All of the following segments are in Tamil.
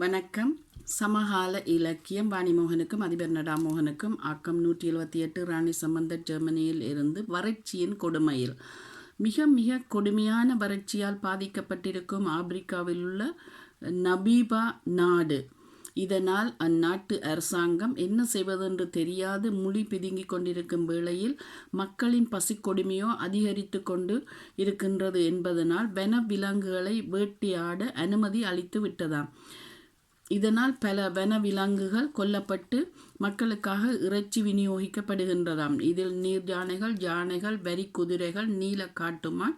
வணக்கம். சமகால இலக்கியம் வாணிமோகனுக்கும் அதிபர் நடாமோகனுக்கும் ஆக்கம் நூற்றி எழுபத்தி எட்டு ராணி சம்பந்தர் ஜெர்மனியில் இருந்து வறட்சியின் கொடுமையில். மிக மிக கொடுமையான வறட்சியால் பாதிக்கப்பட்டிருக்கும் ஆப்பிரிக்காவில் உள்ள நபீபா நாடு. இதனால் அந்நாட்டு அரசாங்கம் என்ன செய்வதென்று தெரியாது. முழி பிதுங்கிக் கொண்டிருக்கும் வேளையில் மக்களின் பசிக்கொடுமையோ அதிகரித்து கொண்டு இருக்கின்றது என்பதனால் வன விலங்குகளை வேட்டையாட அனுமதி அளித்து விட்டதாம். இதனால் பல வன விலங்குகள் கொல்லப்பட்டு மக்களுக்காக இறைச்சி விநியோகிக்கப்படுகின்றதாம். இதில் நீர் யானைகள் யானைகள் வரி குதிரைகள் நீல காட்டுமான்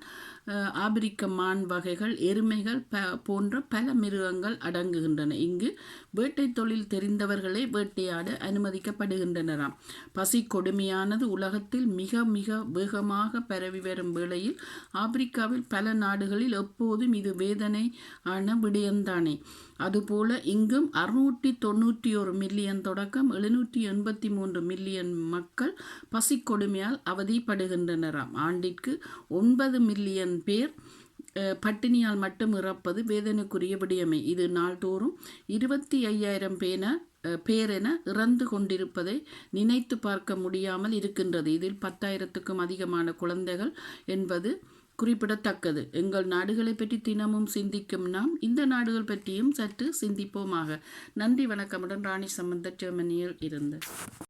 ஆப்பிரிக்க மான் வகைகள் எருமைகள் ப போன்ற பல மிருகங்கள் அடங்குகின்றன. இங்கு வேட்டை தொழில் தெரிந்தவர்களே வேட்டையாட அனுமதிக்கப்படுகின்றனராம். பசி கொடுமையானது உலகத்தில் மிக மிக வேகமாக பரவி வரும் வேளையில் ஆப்பிரிக்காவில் பல நாடுகளில் எப்போதும் இது வேதனை ஆன விடயம்தானே. அதுபோல இங்கும் அறுநூற்றி தொண்ணூற்றி ஒரு மில்லியன் தொடக்கம் எழுநூற்றி எண்பத்தி மூன்று மில்லியன் மக்கள் பசி கொடுமையால் அவதிப்படுகின்றனராம். ஆண்டிற்கு ஒன்பது மில்லியன் பேர் பட்டினியால் மட்டும் இறப்பது வேதனைக்குரிய விடயமே இது நாள்தோறும் இருபத்தி ஐயாயிரம் பேன பேரென இறந்து கொண்டிருப்பதை நினைத்து பார்க்க முடியாமல் இருக்கின்றது. இதில் பத்தாயிரத்துக்கும் அதிகமான குழந்தைகள் என்பது குறிப்பிடத்தக்கது. எங்கள் நாடுகளை பற்றி தினமும் சிந்திக்கும் நாம் இந்த நாடுகள் பற்றியும் சற்று சிந்திப்போமாக. நன்றி வணக்கமுடன் ராணி சம்பந்த ஜெர்மனியில் இருந்து.